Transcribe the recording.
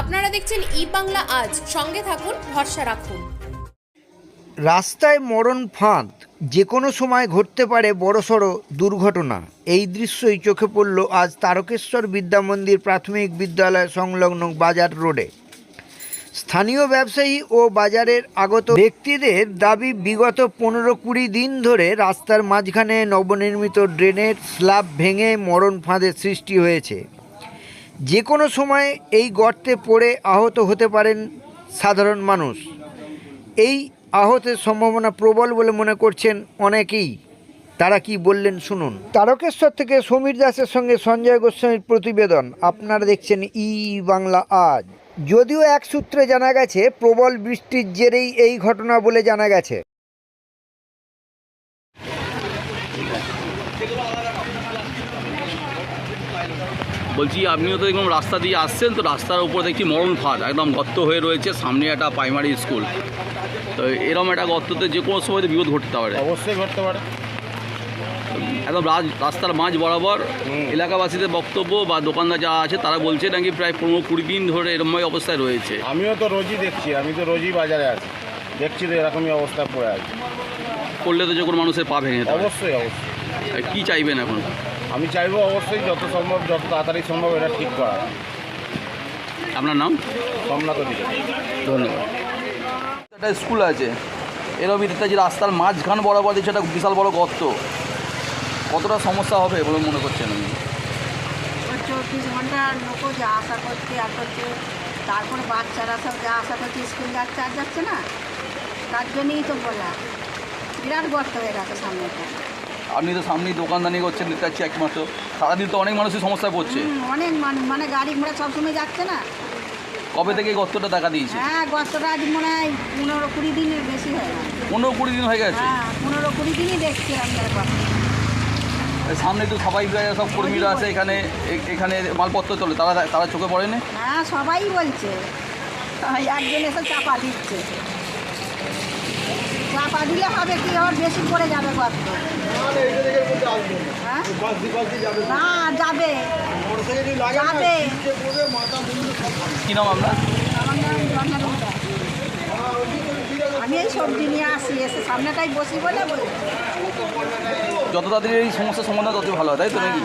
আপনারা দেখছেন ই বাংলা আজ। সঙ্গে থাকুন, ভরসা রাখুন। রাস্তায় মরণ ফাঁদ, যে কোনো সময় ঘটতে পারে বড়সড় দুর্ঘটনা। এই দৃশ্যই চোখে পড়ল আজ তারকেশ্বর বিদ্যা মন্দির প্রাথমিক বিদ্যালয় সংলগ্ন বাজার রোডে। স্থানীয় ব্যবসায়ী ও বাজারের আগত ব্যক্তিদের দাবি, বিগত পনেরো কুড়ি দিন ধরে রাস্তার মাঝখানে নবনির্মিত ড্রেনের স্ল্যাব ভেঙে মরণ ফাঁদের সৃষ্টি হয়েছে। যে কোনো সময় এই গর্তে পড়ে আহত হতে পারেন সাধারণ মানুষ। এই আহতের সম্ভাবনা প্রবল বলে মনে করছেন অনেকেই। তারা কি বললেন শুনুন। তারকেশ্বর থেকে সমীর দাসের সঙ্গে সঞ্জয় গোস্বামীর প্রতিবেদন আপনারা দেখছেন ই বাংলা আজ। যদিও এক সূত্রে জানা গেছে, প্রবল বৃষ্টির জেরেই এই ঘটনা বলে জানা গেছে। বলছি আপনিও তো এরকম রাস্তা দিয়ে আসছেন তো রাস্তার উপর দেখছি মরণ ফাঁদ একদম গর্ত হয়ে রয়েছে সামনে একটা প্রাইমারি স্কুল তো এরকম একটা গর্ততে যে কোনো সময় বিপদ ঘটতে পারে। অবশ্যই ঘটতে পারে। একদম রাজ- রাস্তার মাঝ বরাবর এলাকাবাসীদের বক্তব্য বা দোকানদার যারা আছে তারা বলছে নাকি প্রায় পনেরো কুড়ি দিন ধরে এরকমই অবস্থায় রয়েছে। আমিও তো রোজই দেখছি আমি তো রোজই বাজারে আছি। দেখছি তো এরকমই অবস্থা পড়ে আছে। করলে তো যে কোনো মানুষের পা ভেঙে। অবশ্যই অবশ্যই। কী চাইবেন এখন? আমি চাইব অবশ্যই যত সম্ভব যত তাড়াতাড়ি সম্ভব এটা ঠিক করা। আপনার নাম? সোমনাথ দিকে ধন্যবাদ। একটা স্কুল আছে এরকম এটা যে রাস্তার মাঝখান বরাবর দিচ্ছে একটা বিশাল বড় গর্ত। কতটা সমস্যা হবে বলে মনে করছেন আমি চব্বিশ ঘণ্টা লোকও যা আশা করছে আর করছে তারপরে বাচ্চারা সব যা আশা করছে স্কুল যাচ্ছে আর যাচ্ছে না? তার জন্যই তো বলা। বিরাট গর্ত হয়ে গেছে সামনেটা। আপনি তো সামনেই দোকানদানি করছেন পাচ্ছি একমাত্র। সারাদিন তো অনেক মানুষই সমস্যায় পড়ছে। অনেক মানুষ মানে গাড়ি ঘোড়া সবসময় যাচ্ছে না। কবে থেকে গর্তটা দেখা দিয়েছে? হ্যাঁ গর্তটা আজ মনে হয় পনেরো কুড়ি দিনের বেশি হয়ে পনেরো কুড়ি দিন হয়ে গেছে? হ্যাঁ পনেরো কুড়ি দিনই দেখছি সামনে তো সবাই সব কর্মীরা আছে এখানে এখানে মালপত্র চলে তারা তারা চোখে পড়েনি? হ্যাঁ সবাই বলছে। একজন এসে চাপা দিচ্ছে। চাপা দিলে হবে কি আবার বেশি পড়ে যাবে গর্ত হ্যাঁ? না যাবে। যাবে। কী নাম আপনার? আমার নাম জন্মদিন। দাস। আমি এই সবজি নিয়ে আসি এসে সামনেটাই বসি বলে বলি যত তাড়াতাড়ি এই সমস্যার সমাধান তত ভালো হয় তাই তো নাকি?